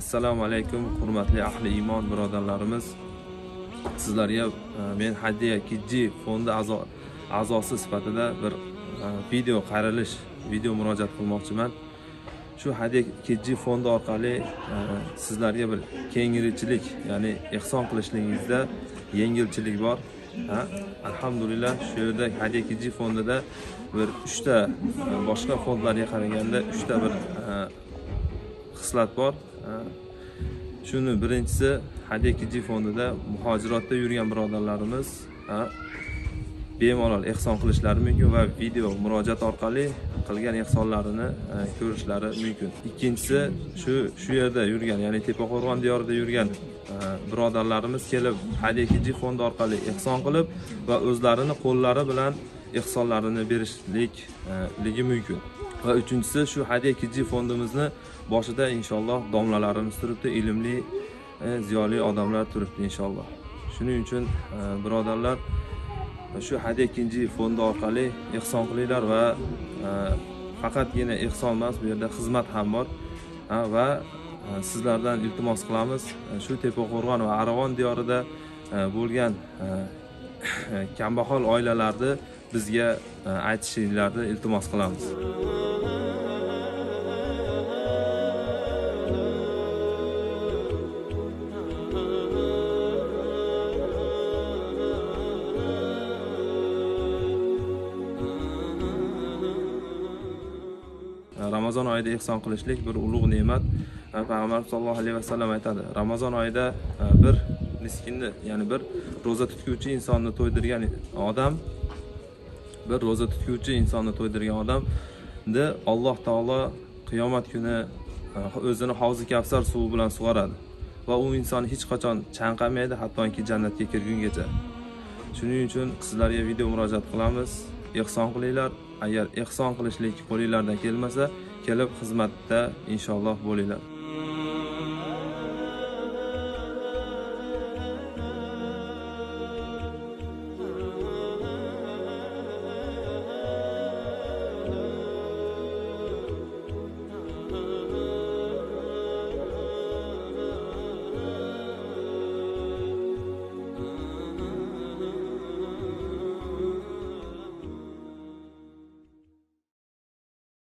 assalomu alaykum hurmatli ahli iymon birodarlarimiz. Sizlarga e, men hadya kidji fondi a'zo- a'zosi sifatida bir e, video qayrilish video murojaat qilmoqchiman. Shu hadya kidji fondi orqali e, sizlarga bir kengrichilik ya'ni ehson qilishligingizda yengilchilik bor ha? alhamdulillah shu yerda hadya kidji fondida bir uchta boshqa fondlarga qaraganda uchta bir xislat bor. Shuni birinchisi hadya kidji fondida muhojirotda yurgan birodarlarimiz bemalol ehson qilishlari mumkin va video murojaat orqali qilgan ehsonlarini ko'rishlari mumkin. Ikkinchisi shu shu yerda yurgan ya'ni tepaqo'rg'on diyorida yurgan birodarlarimiz kelib hadya kidji fondi orqali ehson qilib va o'zlarini qo'llari bilan ehsonlarini berishlikligi mumkin. Va uchinchisi shu hadya kiji fondimizni boshida inshaalloh domlalarimiz turibdi ilmli e, ziyoli odamlar turibdi inshaalloh. Shuning uchun e, birodarlar shu hadya ikkinchi fondi orqali ehson qilinglar va e, faqatgina ehson emas bu yerda xizmat ham bor. Va sizlardan iltimos qilamiz shu tepaqo'rg'on va arg'on diyorida bo'lgan kambag'al oilalarni bizga aytishinglarni iltimos qilamiz. Ramazon oyida ehson qilishlik bir ulug' ne'mat e, payg'ambarimiz sallallohu alayhi vasallam aytadi. Ramazon oyida e, bir miskinni ya'ni bir ro'za tutguvchi insonni to'ydirgan odam bir ro'za tutguvchi insonni to'ydirgan odamni alloh taolo qiyomat kuni e, o'zini hovzi kavsar suvi bilan sug'oradi. Va u inson hech qachon chanqamaydi hattoki jannatga kirgungacha. Shuning uchun sizlarga video murojaat qilamiz. Ehson qilinglar. Agar ehson qilishlik qo'linglardan kelmasa kelib xizmatda inshaalloh bo'linglar.